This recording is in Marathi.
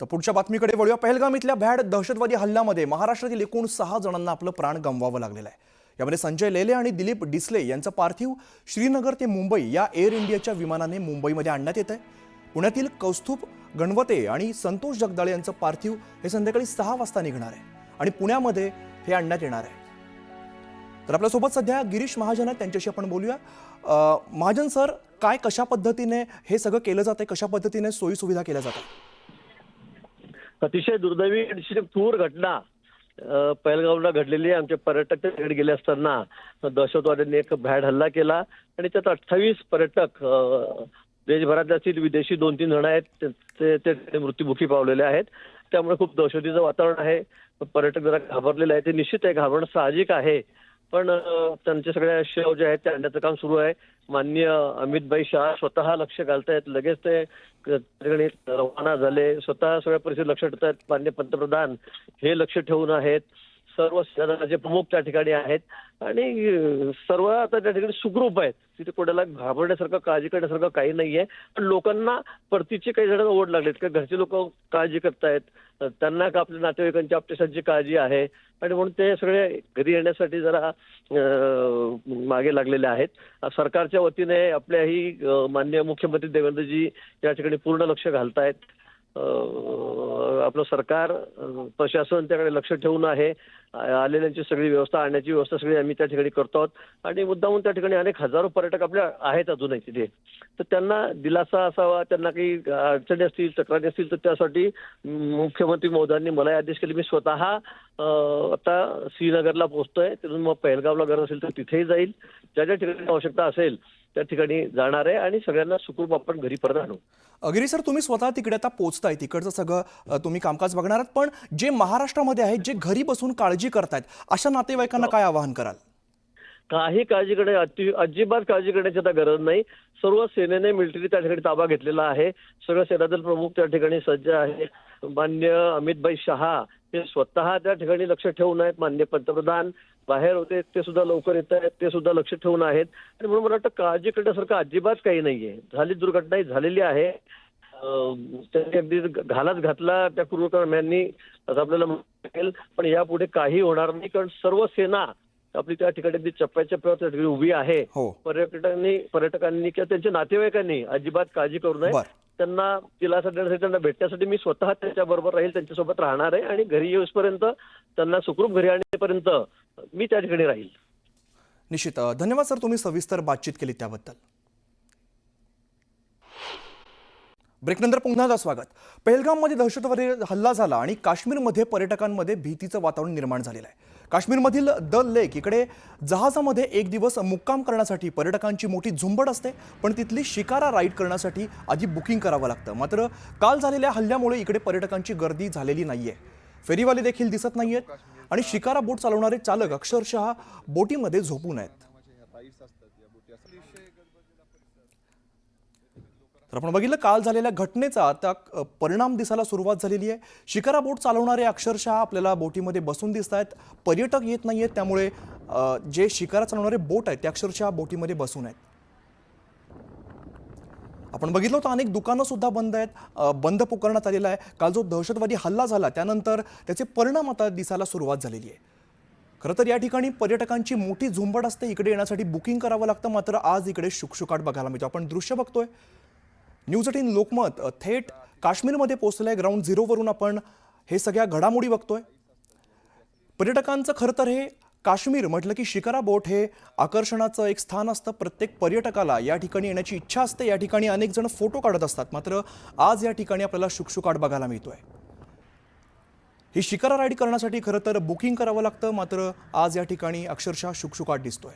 तर पुढच्या बातमीकडे वळूया. पहलगाम इथल्या भॅड दहशतवादी हल्ल्यामध्ये महाराष्ट्रातील एकूण सहा जणांना आपलं प्राण गमवावं लागलेलं आहे. यामध्ये संजय लेले आणि दिलीप डिसले यांचं पार्थिव श्रीनगर ते मुंबई या एअर इंडियाच्या विमानाने मुंबईमध्ये आणण्यात येत आहे पुण्यातील कौस्तुभ गणवते आणि संतोष जगदाळे यांचं पार्थिव हे संध्याकाळी सहा वाजता निघणार आहे आणि पुण्यामध्ये हे आणण्यात येणार आहे. तर आपल्यासोबत सध्या गिरीश महाजन आहेत त्यांच्याशी आपण बोलूया. महाजन सर काय कशा पद्धतीने हे सगळं केलं जातंय? कशा पद्धतीने सोयीसुविधा केल्या जातात? अतिशय दुर्दैवी अतिशय क्रूर घटना अ, पहलगावला घडलेली आहे. आमचे पर्यटक तिकडे गेले असताना दहशतवाद्यांनी एक भॅड हल्ला केला आणि त्यात अठ्ठावीस पर्यटक अ, असतील विदेशी दोन तीन जण आहेत. ते- ते मृत्युमुखी पावलेले आहेत. त्यामुळे खूप दहशतीचं वातावरण आहे. पर्यटक जरा घाबरलेले आहे ते निश्चित आहे. घाबरणं साहजिक आहे. पण त्यांच्या त्यांचे सगळे शव जे आहेत ते आणण्याचं काम सुरू आहे. मान्य अमितभाई शहा स्वतः लक्ष घालतायत. लगेच ते ठिकाणी रवाना झाले. स्वतः सगळ्या परिस्थिती लक्ष ठेवत आहेत मान्य पंतप्रधान हे लक्ष ठेवून आहेत. सर्व सेनाचे प्रमुख त्या ठिकाणी आहेत आणि सर्व आता त्या ठिकाणी सुखरूप आहेत. तिथे कोणाला घाबरण्यासारखं काळजी करण्यासारखं काही नाहीये. पण लोकांना परतीची काही जणांना ओढ लागलेत. का घरचे लोक काळजी करतायत? त्यांना का आपल्या नातेवाईकांची आपल्यासांची काळजी आहे? आणि म्हणून ते सगळे घरी येण्यासाठी जरा मागे लागलेले आहेत. सरकारच्या वतीने आपल्याही माननीय मुख्यमंत्री देवेंद्रजी या ठिकाणी पूर्ण लक्ष घालतायत. आपलं सरकार प्रशासन त्याकडे लक्ष ठेवून आहे. आलेल्यांची सगळी व्यवस्था आणण्याची व्यवस्था सगळी आम्ही त्या ठिकाणी करतो आहोत. आणि मुद्दामून त्या ठिकाणी अनेक हजारो पर्यटक आपल्या आहेत अजूनही तिथे. तर त्यांना दिलासा असावा त्यांना काही अडचणी असतील तक्रारी असतील तर त्यासाठी मुख्यमंत्री महोदयांनी मला आदेश केले. मी स्वतः आता श्रीनगरला पोहोचतोय. तिथून मग पहलगावला गरज असेल तर तिथेही जाईल. ज्या ज्या ठिकाणी आवश्यकता असेल त्या ठिकाणी जाणार आहे आणि सगळ्यांना सुखरूप आपण घरी परत आणू. गिरी सर तुम्ही स्वतः तिकडे आता पोहोचताय तिकडचं सगळं तुम्ही कामकाज बघणार आहात. पण जे महाराष्ट्रामध्ये आहेत जे घरी बसून काळजी करतायत अशा नातेवाईकांना काय आवाहन कराल? काही काळजी करण्या अति अजिबात काळजी करण्याची आता गरज नाही. सर्व सेनेने मिलिटरी त्या ठिकाणी ताबा घेतलेला आहे. सगळं सेनादल प्रमुख त्या ठिकाणी सज्ज आहे. मान्य अमितभाई शहा हे स्वतः त्या ठिकाणी लक्ष ठेवून आहेत. मान्य पंतप्रधान बाहेर होते ते सुद्धा लवकर येत आहेत ते सुद्धा लक्ष ठेवून आहेत. आणि म्हणून मला वाटतं काळजी करण्यासारखं अजिबात काही नाहीये. झाली दुर्घटना ही झालेली आहे. त्यांनी अगदी घालाच घातला त्या पूर्वकर्म्यांनी असं आपल्याला पण यापुढे काही होणार नाही कारण सर्व सेना आपली त्या ठिकाणी अगदी चप्प्याच्या त्या ठिकाणी उभी आहे. हो. पर्यटकांनी पर्यटकांनी किंवा त्यांच्या नातेवाईकांनी अजिबात काळजी करू नये. त्यांना दिलासा देण्यासाठी त्यांना भेटण्यासाठी मी स्वतः त्याच्या बरोबर राहील त्यांच्यासोबत राहणार आहे आणि घरी येऊसपर्यंत त्यांना सुखरूप घरी आणण्यापर्यंत मी त्या ठिकाणी राहील. निश्चित. धन्यवाद सर तुम्ही सविस्तर बातचीत केली त्याबद्दल. ब्रेकनंतर पुन्हा स्वागत. पहलगाममध्ये दहशतवादी हल्ला झाला आणि काश्मीरमध्ये पर्यटकांमध्ये भीतीचं वातावरण निर्माण झालेलं आहे. काश्मीरमधील दल लेक इकडे जहाजामध्ये एक दिवस मुक्काम करण्यासाठी पर्यटकांची मोठी झुंबड असते पण तिथली शिकारा राईड करण्यासाठी आधी बुकिंग करावं लागतं. मात्र काल झालेल्या हल्ल्यामुळे इकडे पर्यटकांची गर्दी झालेली नाही आहे फेरीवाले देखील दिसत नाही आहेत आणि शिकारा बोट चालवणारे चालक अक्षरशः बोटीमध्ये झोपून आहेत. तर आपण बघितलं काल झालेल्या घटनेचा आता परिणाम दिसायला सुरुवात झालेली आहे. शिकारा बोट चालवणारे अक्षरशः आपल्याला बोटीमध्ये बसून दिसत आहेत पर्यटक येत नाही आहेत त्यामुळे जे शिकारा चालवणारे बोट आहेत ते अक्षरशः बोटीमध्ये बसून आहेत. आपण बघितलं होतं अनेक दुकानं सुद्धा बंद आहेत बंद पुकारण्यात आलेलं आहे. काल जो दहशतवादी हल्ला झाला त्यानंतर त्याचे परिणाम आता दिसायला सुरुवात झालेली आहे. खरं तर या ठिकाणी पर्यटकांची मोठी झुंबड असते इकडे येण्यासाठी बुकिंग करावं लागतं मात्र आज इकडे शुकशुकाट बघायला मिळतो. आपण दृश्य बघतोय. न्यूज एटीन लोकमत थेट काश्मीरमध्ये पोहोचलेलं आहे. ग्राउंड झिरोवरून आपण हे सगळ्या घडामोडी बघतोय. पर्यटकांचं खरं तर हे काश्मीर म्हटलं की शिकारा बोट हे आकर्षणाचं एक स्थान असतं. प्रत्येक पर्यटकाला या ठिकाणी येण्याची इच्छा असते. या ठिकाणी अनेक जण फोटो काढत असतात. मात्र आज या ठिकाणी आपल्याला शुकशुकाट बघायला मिळतोय. ही शिकारा राईड करण्यासाठी खरं तर बुकिंग करावं लागतं. मात्र आज या ठिकाणी अक्षरशः शुकशुकाट दिसतोय.